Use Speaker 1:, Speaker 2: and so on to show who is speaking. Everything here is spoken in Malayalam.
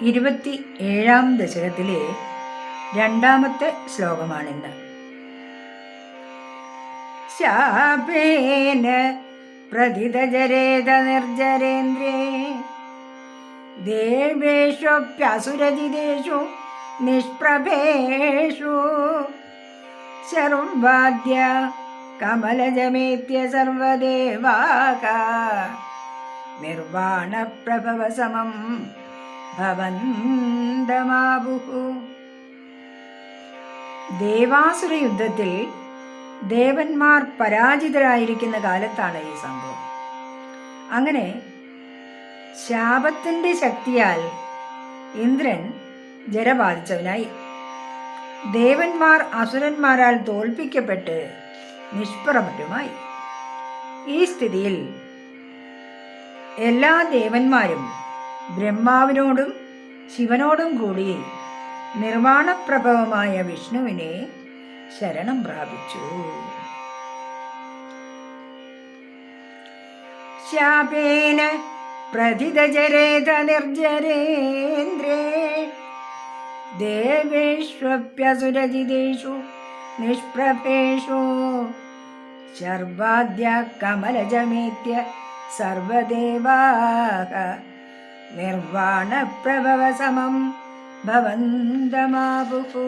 Speaker 1: ഇരുപത്തി ഏഴാം ദശകത്തിലെ രണ്ടാമത്തെ ശ്ലോകമാണിന്ന്. ശാപേന പ്രതിതജരേത നിർജരേന്ദ്രേ ദേവേഷ്വപ്യസുരജിതേഷു നിഷ്പ്രഭേഷു സർവാദ്യ കമലജമേത്യ സർവദേവാക നിർവാണപ്രഭവസമം ഭവന്തമാബുഹു ദേവാസുര യുദ്ധത്തിൽ ദേവന്മാർ പരാജിതരായിരിക്കുന്ന കാലത്താണ് ഈ സംഭവം. അങ്ങനെ ശാപത്തിന്റെ ശക്തിയാൽ ഇന്ദ്രൻ ജലബാധിച്ചവനായി ദേവന്മാർ അസുരന്മാരാൽ തോൽപ്പിക്കപ്പെട്ട് നിഷ്പ്രഭരുമായി. ഈ സ്ഥിതിയിൽ എല്ലാ ദേവന്മാരും ബ്രഹ്മാവിനോടും ശിവനോടും കൂടി നിർമ്മാണപ്രഭവമായ വിഷ്ണുവിനെ ശരണം പ്രാപിച്ചു. ശാപേന പ്രതിതജരേത നിർജരേന്ദ്രേ ദേവേഷ്വപ്യസുരജിതേഷു നിഷ്പ്രഭേഷു സർവാദ്യ കമലജമേത്യ സർവദേവാക നിർവാണപ്രഭവസമം ഭവന്തമാബുഹു